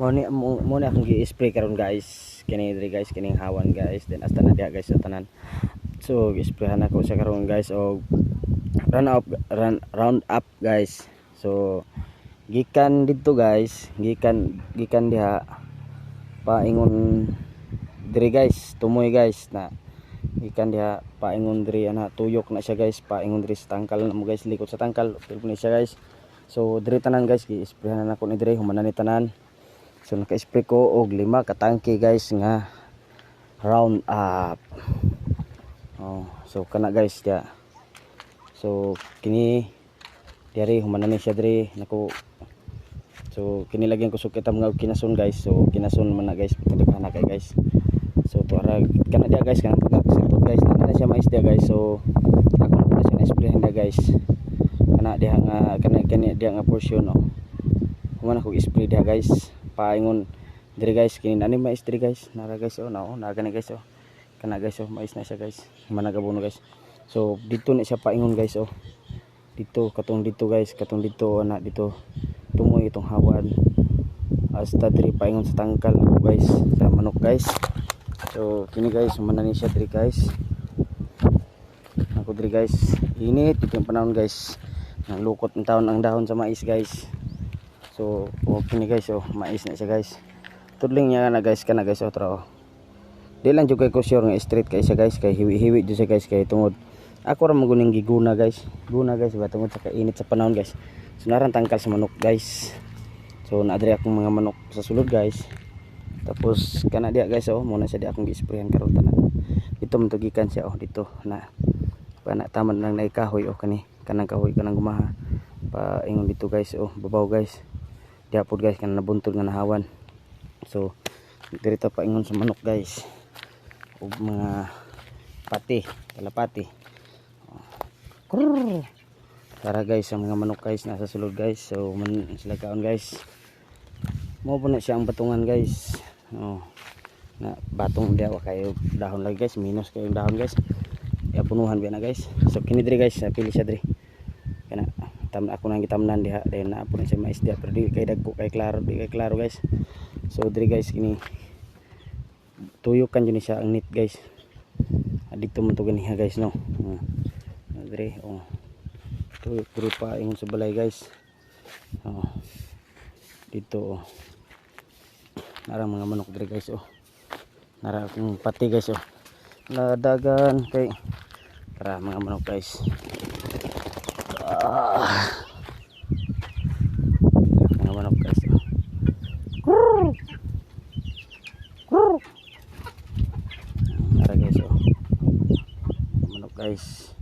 mo ni akong gi-spray karon guys. Kini diri guys. Kining hawan guys. Then hasta na diha guys sa tanan. So gi-sprayhan ako sa karon guys. Og run up run round up guys. So gikan dito guys. Gikan gikan diha. Paingon diri guys. Tumoy guys na gikan diha. Paingon diri ana tuyok na siya guys. Paingon diri sa tangkal na mo guys. Likod sa tangkal pero siya guys. So diri tanan guys. Gi-sprayhan na ako ni diri. Humanan ni tanan so naka-spray ko og lima ka tangke guys nga round up. Oh so kana guys diha so kini diri humanan ni siya diri nako so kini lagyan ko sukit ang mga kinason guys. So kinason man na guys pitaghan na kay guys. So to ara kana dia guys kana pag sipot guys. Na siya mais dia guys. So ako na pala siya na spray na guys. Kana dia nga kana kani dia nga portion no humana ko spray dia guys paingon. Diri guys kini nani mais diri guys. Nara guys oh na oh na gani guys oh. Kana guys oh mais na siya guys. Humana gabuno guys. So dito na siya paingon guys oh. Dito katong dito guys katong dito na dito. Tumoy itong hawan. Hasta diri paingon sa tangkal guys sa manok guys. So kini guys manani siya diri guys. Ako diri guys init ito yung panahon guys. Nang lukot ng taon ang dahon sa mais guys so oh, kini guys oh mais na siya guys. Tudling niya na guys kana guys oh tro di lang jud ko sure nga straight kay siya guys kay hiwi-hiwi jud siya guys kay tungod. Ako ra maguning giguna guys. Guna guys ba tungod sa kainit sa panahon guys. So naran tangkal sa manok guys. So naadri akong mga manok sa sulod guys. Tapos kana dia guys oh muna siya di akong gi-sprayan karon tanan dito man to gikan siya oh dito na pa na taman lang na kahoy oh kani kanang kahoy kanang gumaha. Pa ingon dito guys oh babaw guys diha guys kanang nabuntog nga nahawan so dirito pa ingon sa manok guys ug mga pati kalapati Krrrr. Tara guys, ang mga manok guys nasa sulod guys. So man sila kaon guys. Mo po na siya ang batungan guys. Oh. Na batong dia wa kayo dahon lagi guys, minus kayo dahon guys. Ya punuhan biya na guys. So kini diri guys, pili siya diri. Tam ako nang gitamnan diha then na po na siya mais diha pero di kay dagko kay klaro, di kay klaro guys. So diri guys kini tuyukan yun siya ang net guys. Ah, Dito man to ganiha guys no. Hmm. Diri oh ito puro pa ingon sa balay guys oh. dito oh. narang mga manok diri guys oh nara pati guys oh ladagan kay tara mga manok guys ah. mga manok guys. Krrr. Krrr. Tara guys mga manok guys